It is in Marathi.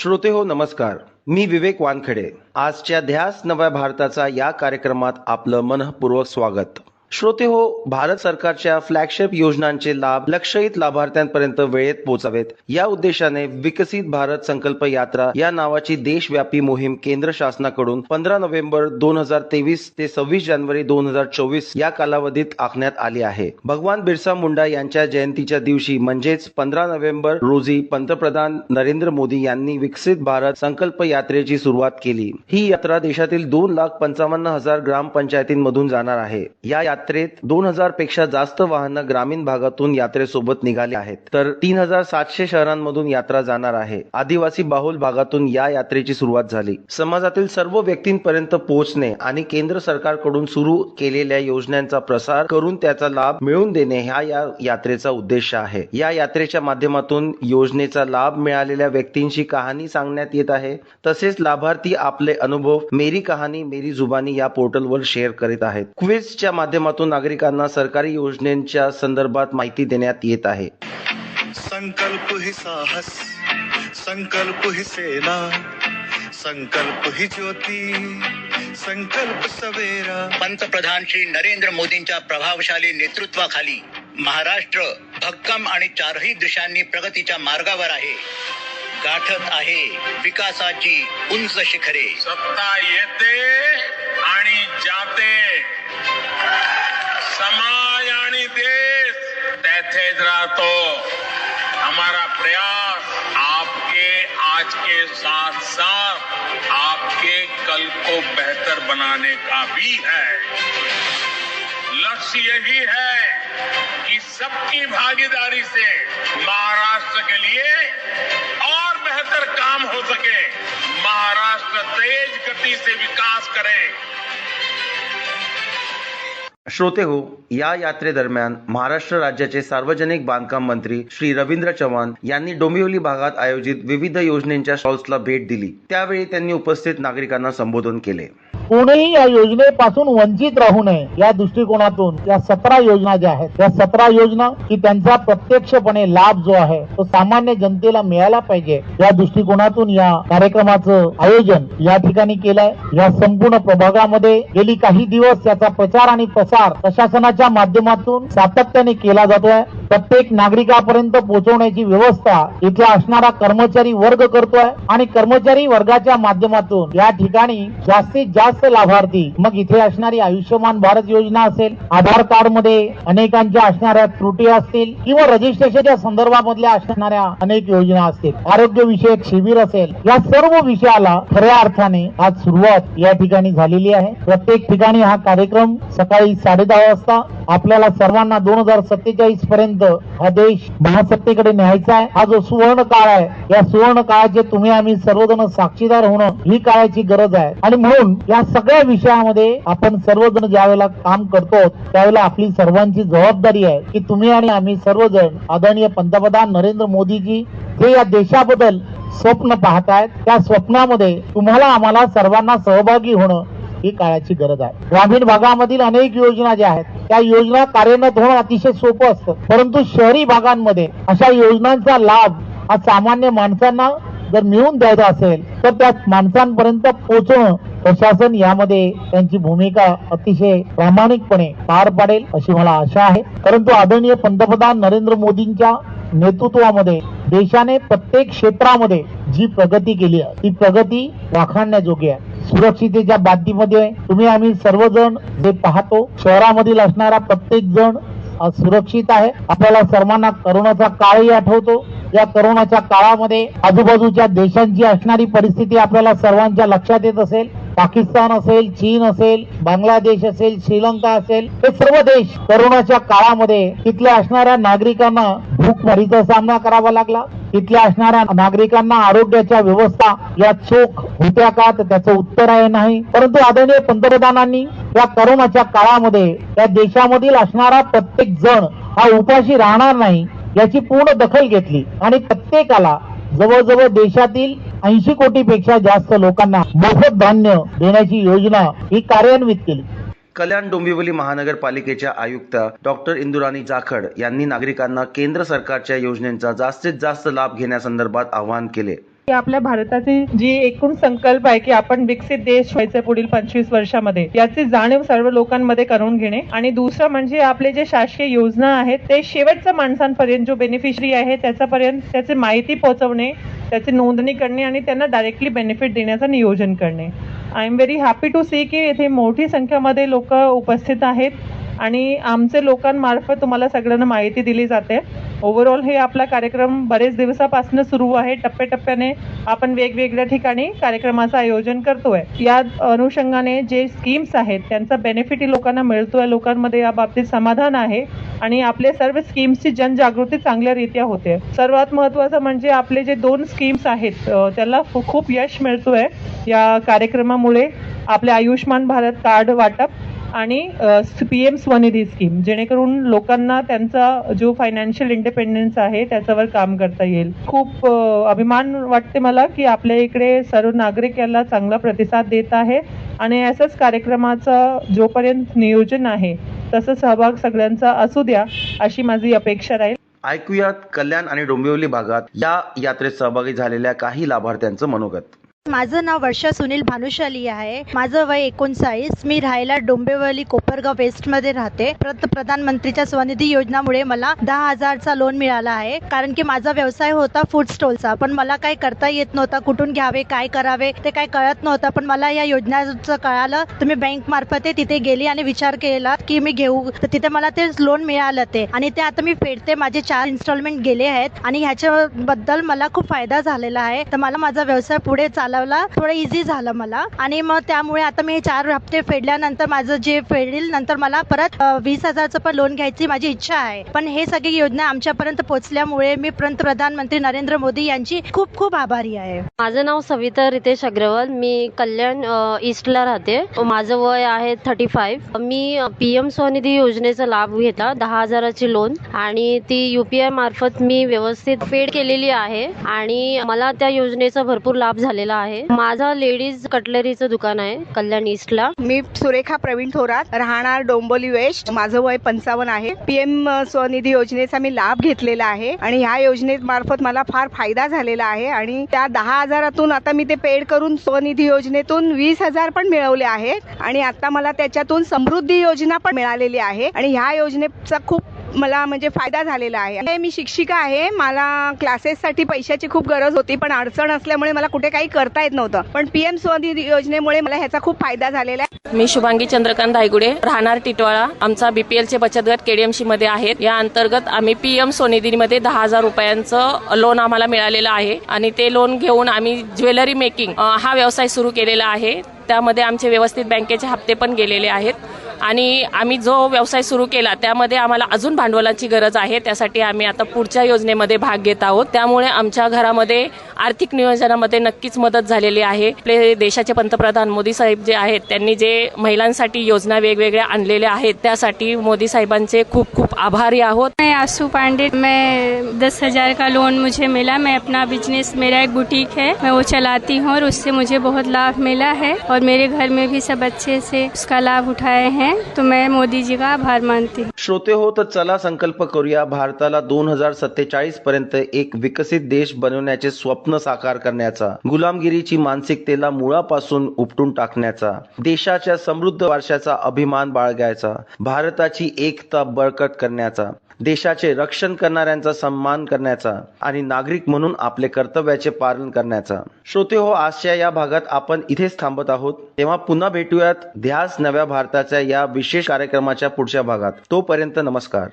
श्रोते हो नमस्कार. मी विवेक वानखडे. आजच्या ध्यास नव्या भारताचा या कार्यक्रमात आपलं मनपूर्वक स्वागत. श्रोते हो भारत सरकारच्या फ्लॅगशिप योजनांचे लाभ लक्षयित लाभार्थ्यांपर्यंत वेळेत पोहोचावेत या उद्देशाने विकसित भारत संकल्प यात्रा या नावाची देशव्यापी मोहीम केंद्र शासनाकडून पंधरा नोव्हेंबर दोन हजार तेवीस ते सव्वीस जानेवारी दोन हजार चोवीस या कालावधीत आखण्यात आली आहे. भगवान बिरसा मुंडा यांच्या जयंतीच्या दिवशी म्हणजेच पंधरा नोव्हेंबर रोजी पंतप्रधान नरेंद्र मोदी यांनी विकसित भारत संकल्प यात्रेची सुरुवात केली. ही यात्रा देशातील दोन लाख पंचावन्न हजार ग्रामपंचायतींमधून जाणार आहे. या यात्रेत दोन हजारपेक्षा जास्त वाहनं ग्रामीण भागातून यात्रेसोबत निघाली आहेत. तर तीन हजार सातशे शहरांमधून यात्रा जाणार आहे. आदिवासी बाहुल भागातून या यात्रेची सुरुवात झाली. समाजातील सर्व व्यक्तींपर्यंत पोहोचणे आणि केंद्र सरकारकडून सुरू केलेल्या योजनांचा प्रसार करून त्याचा लाभ मिळवून देणे हा या यात्रेचा उद्देश आहे. या यात्रेच्या माध्यमातून योजनेचा लाभ मिळालेल्या व्यक्तींची कहाणी सांगण्यात येत आहे. तसेच लाभार्थी आपले अनुभव मेरी कहाणी मेरी जुबानी या पोर्टलवर शेअर करीत आहेत. क्विझच्या माध्यमातून नागरिकांना सरकारी योजनेच्या संदर्भात माहिती देण्यात येत आहे. संकल्प ही साहस संकल्प ही सेना संकल्प ही ज्योती संकल्प सवेरा. पंतप्रधान श्री नरेंद्र मोदींच्या प्रभावशाली नेतृत्वाखाली महाराष्ट्र भक्कम आणि चारही दिशांनी प्रगतीच्या मार्गावर आहे. गाठत आहे विकासाची उंच शिखरे. सत्ता येते आणि जाते. समाज आणि देश तेथेच राहतो हमारा प्रयास आपके, आज के साथ साथ आपके कल को बेहतर बनाने का भी है। लक्ष्य यही है कि सबकी भागीदारी से महाराष्ट्र के लिए और बेहतर काम हो सके। महाराष्ट्र तेज गति से विकास करे। श्रोते हो या यात्रेदरम्यान महाराष्ट्र राज्याचे सार्वजनिक बांधकाम मंत्री श्री रवींद्र चव्हाण यांनी डोंबिवली भागात आयोजित विविध योजनेच्या स्टॉल्सला भेट दिली. त्यावेळी त्यांनी उपस्थित नागरिकांना संबोधन केले. कोणीही या योजनेपासून वंचित राहू नये या दृष्टिकोनातून या सतरा योजना ज्या आहेत या सतरा योजना की त्यांचा प्रत्यक्षपणे लाभ जो आहे तो सामान्य जनतेला मिळाला पाहिजे या दृष्टिकोनातून या कार्यक्रमाचं आयोजन या ठिकाणी केलंय. या संपूर्ण प्रभागामध्ये गेली काही दिवस त्याचा प्रचार आणि प्रसार प्रशासनाच्या माध्यमातून सातत्याने केला जातोय. प्रत्येक नागरिकापर्यंत पोहोचवण्याची व्यवस्था इथे असणारा कर्मचारी वर्ग करतोय आणि कर्मचारी वर्गाच्या माध्यमातून या ठिकाणी जास्तीत जास्त लाभार्थी मग इथे असणारी आयुष्यमान भारत योजना असेल आधार कार्डमध्ये अनेकांच्या असणाऱ्या त्रुटी असतील किंवा रजिस्ट्रेशनच्या संदर्भामधल्या असणाऱ्या अनेक योजना असतील आरोग्य विषयक शिबिर असेल या सर्व विषयाला खऱ्या अर्थाने आज सुरुवात या ठिकाणी झालेली आहे. प्रत्येक ठिकाणी हा कार्यक्रम सकाळी साडेदहा वाजता आपल्याला सर्वांना दोन हजार सत्तेचाळीस पर्यंत हा देश महासत्तेकडे न्यायचा आहे. हा जो सुवर्ण काळ आहे या सुवर्ण काळाचे तुम्ही आम्ही सर्वजण साक्षीदार होणं ही काळाची गरज आहे. आणि म्हणून या सगळ्या विषयामध्ये आपण सर्वजण ज्यावेळेला काम करतो त्यावेळेला आपली सर्वांची जबाबदारी आहे की तुम्ही आणि आम्ही सर्वजण आदरणीय पंतप्रधान नरेंद्र मोदीजी जे या देशाबद्दल स्वप्न पाहतायत. त्या स्वप्नामध्ये तुम्हाला आम्हाला सर्वांना सहभागी होणं ही काळाची गरज आहे. ग्रामीण भागामधील अनेक योजना ज्या आहेत त्या योजना कार्यान्वित होणं अतिशय सोपं असतं. परंतु शहरी भागांमध्ये अशा योजनांचा लाभ हा सामान्य माणसांना जर मिळवून द्यायचा असेल तर त्या माणसांपर्यंत पोहोचणं प्रशासन यामध्ये त्यांची भूमिका अतिशय प्रामाणिकपणे पार पाडेल अशी मला आशा आहे. परंतु आदरणीय पंतप्रधान नरेंद्र मोदींच्या नेतृत्वामध्ये देशाने प्रत्येक क्षेत्रामध्ये जी प्रगती केली आहे ती प्रगती वाखाणण्याजोगी आहे. सुरक्षितेच्या बाबतीमध्ये तुम्ही आम्ही सर्वजण जे पाहतो शहरामधील असणारा प्रत्येक जण सुरक्षित आहे. आपल्याला सर्वांना करोनाचा काळही आठवतो. या करोनाच्या काळामध्ये आजूबाजूच्या देशांची असणारी परिस्थिती आपल्याला सर्वांच्या लक्षात येत असेल. पाकिस्तान असेल चीन असेल बांगलादेश असेल श्रीलंका असेल हे सर्व देश करोनाच्या काळामध्ये तिथल्या असणाऱ्या नागरिकांना भूकमारीचा सामना करावा लागला. तिथल्या असणाऱ्या नागरिकांना आरोग्याच्या व्यवस्था या चोख होत्या का तर त्याचं उत्तर आहे नाही. परंतु आदरणीय पंतप्रधानांनी या करोनाच्या काळामध्ये या देशामधील असणारा प्रत्येक जण हा उपाशी राहणार नाही याची पूर्ण दखल घेतली. आणि प्रत्येकाला जवळजवळ देशातील ऐंशी कोटीपेक्षा जास्त लोकांना मोफत धान्य देण्याची योजना ही कार्यान्वित केली. कल्याण डोंबिवली महानगरपालिकेच्या आयुक्त डॉक्टर इंदुराणी जाखड यांनी नागरिकांना केंद्र सरकारच्या योजनेचा जास्तीत जास्त लाभ घेण्यासंदर्भात आवाहन केले. की आपल्या भारताची जी एकूण संकल्प आहे की आपण विकसित देश व्हायचं पुढील पंचवीस वर्षामध्ये याची जाणीव सर्व लोकांमध्ये करून घेणे. आणि दुसरं म्हणजे आपले जे शासकीय योजना आहेत ते शेवटच्या माणसांपर्यंत जो बेनिफिशरी आहे त्याच्यापर्यंत त्याची माहिती पोहोचवणे त्याची नोंदणी करणे आणि त्यांना डायरेक्टली बेनिफिट देण्याचं नियोजन करणे. I am very happy to see की येथे मोठी संख्येमध्ये लोक उपस्थित आहेत. आणि आमचे लोकांमार्फत तुम्हाला सगळ्यांना माहिती दिली जाते. ओव्हरऑल हे आपला कार्यक्रम बरेच दिवसापासून सुरू आहे. टप्प्याटप्प्याने आपण वेगवेगळ्या ठिकाणी कार्यक्रमाचं आयोजन करतोय. या अनुषंगाने जे स्कीम्स आहेत त्यांचा बेनिफिट लोकांना मिळतोय. लोकांमध्ये या बाबतीत समाधान आहे आणि आपले सर्व स्कीम्सची जनजागृती चांगल्यारीत्या होते. सर्वात महत्त्वाचं म्हणजे आपले जे दोन स्कीम्स आहेत त्याला खूप यश मिळतोय. या कार्यक्रमामुळे आपले आयुष्मान भारत कार्ड वाटप आणि पी एम स्वनिधी स्कीम जेणेकरून लोकांना त्यांचा जो फायनान्शियल इंडिपेंडन्स आहे त्याच्यावर काम करता येईल. खूप अभिमान वाटते मला की आपल्या इकडे सर्व नागरिक याला चांगला प्रतिसाद देत आहे आणि असंच कार्यक्रमाचं जोपर्यंत नियोजन आहे तसं सहभाग सगळ्यांचा असू द्या अशी माझी अपेक्षा राहील. ऐकूयात कल्याण आणि डोंबिवली भागात या यात्रेत सहभागी झालेल्या काही लाभार्थ्यांचं मनोगत. माझं नाव वर्षा सुनील भानुशाली आहे. माझं वय एकोणचाळीस. मी राहायला डोंबिवली कोपरगाव वेस्टमध्ये राहते. प्रधानमंत्रीच्या स्वनिधी योजनामुळे मला दहा हजारचा लोन मिळाला आहे. कारण की माझा व्यवसाय होता फूड स्टॉलचा पण मला काही करता येत नव्हता कुठून घ्यावे काय करावे ते काही कळत नव्हतं. पण मला या योजनेचं कळालं तुम्ही बँक मार्फत तिथे गेली आणि विचार केला की मी घेऊ. तर तिथे मला ते लोन मिळालं ते. आणि ते आता मी फेडते. माझे चार इन्स्टॉलमेंट गेले आहेत. आणि ह्याच्याबद्दल मला खूप फायदा झालेला आहे. तर मला माझा व्यवसाय पुढे चालवला. थोडं इझी झालं मला. आणि मग त्यामुळे आता मी चार हप्ते फेडल्यानंतर माझं जे फेडील नंतर मला परत वीस हजारचं पण लोन घ्यायची माझी इच्छा आहे. पण हे सगळी योजना आमच्यापर्यंत पोहोचल्यामुळे मी पंतप्रधानमंत्री नरेंद्र मोदी यांची खूप खूप आभारी आहे. माझं नाव सविता रितेश अग्रवाल. मी कल्याण ईस्टला राहते. माझं वय आहे थर्टी फाईव्ह मी पीएम स्वनिधी योजनेचा लाभ घेतला दहा हजाराची लोन आणि ती युपीआय मार्फत मी व्यवस्थित पेड केलेली आहे. आणि मला त्या योजनेचा भरपूर लाभ झालेला आहे. माझं लेडीज कटलरीचं दुकान आहे कल्याण ईस्टला. मी सुरेखा प्रवीण थोरात राहणार डोंबोली वेस्ट. माझं वय पंचावन्न आहे. पीएम स्वनिधी योजनेचा मी लाभ घेतलेला आहे आणि ह्या योजनेमार्फत मला फार फायदा झालेला आहे आणि त्या दहा हजारातून आता मी ते पेड करून स्वनिधी योजनेतून वीस हजार पण मिळवले आहेत आणि आता मला त्याच्यातून समृद्धी योजना पण मिळालेली आहे आणि ह्या योजनेचा खूप मला म्हणजे फायदा झालेला आहे. मी शिक्षिका आहे. मला क्लासेससाठी पैशाची खूप गरज होती पण अडचण असल्यामुळे मला कुठे काही करता येत नव्हतं. पण पीएम स्वनिधी योजनेमुळे मला ह्याचा खूप फायदा झालेला आहे. मी शुभांगी चंद्रकांत धायगुडे राहणार टिटवाळा. आमचा बीपीएल चे बचत गट केडीएमसी मध्ये आहेत या अंतर्गत आम्ही पीएम स्वनिधीमध्ये दहा हजार रुपयांचं लोन आम्हाला मिळालेलं आहे. आणि ते लोन घेऊन आम्ही ज्वेलरी मेकिंग हा व्यवसाय सुरू केलेला आहे. त्यामध्ये आमचे व्यवस्थित बँकेचे हप्ते पण गेलेले आहेत. आणि आम्ही जो व्यवसाय सुरू केला त्यामध्ये आम्हाला अजून भांडवलाची गरज आहे. त्यासाठी आम्ही आता पुढच्या योजनेमध्ये भाग घेत आहोत. त्यामुळे आमच्या घरामध्ये आर्थिक नियोजनामध्ये नक्कीच मदत झालेली आहे. आपले देशाचे पंतप्रधान मोदी साहेब जे आहेत त्यांनी जे महिलांसाठी योजना वेगवेगळ्या आणलेल्या आहेत त्यासाठी मोदी साहेबांचे खूप खूप आभारी आहोत. मैं आसू पांडे मैं दस हजार का लोन मुझे मिला। मैं अपना बिजनेस मेरा एक बुटीक है। मैं वो चलाती हूँ और उससे मुझे बहुत लाभ मिला है। और मेरे घर में भी सब अच्छे से उसका लाभ उठाए हैं। हैं तो मैं मोदी जी का आभार मानती हूँ। श्रोते हो तर चला संकल्प करूया भारताला दोन हजार सत्तेचाळीस पर्यंत एक विकसित देश बनवण्याचे स्वप्न साकार करण्याचा गुलामगिरीची मानसिकतेला मुळापासून उपटून टाकण्याचा देशाच्या समृद्ध वारशाचा अभिमान बाळगायचा भारताची एकता बळकट करण्याचा देशाचे रक्षण करणाऱ्यांचा सन्मान करण्याचा आणि नागरिक म्हणून आपले कर्तव्याचे पालन करण्याचा. श्रोते हो आजच्या या भागात आपण इथेच थांबत आहोत. तेव्हा पुन्हा भेटूयात ध्यास नव्या भारताच्या या विशेष कार्यक्रमाच्या पुढच्या भागात. तोपर्यंत नमस्कार.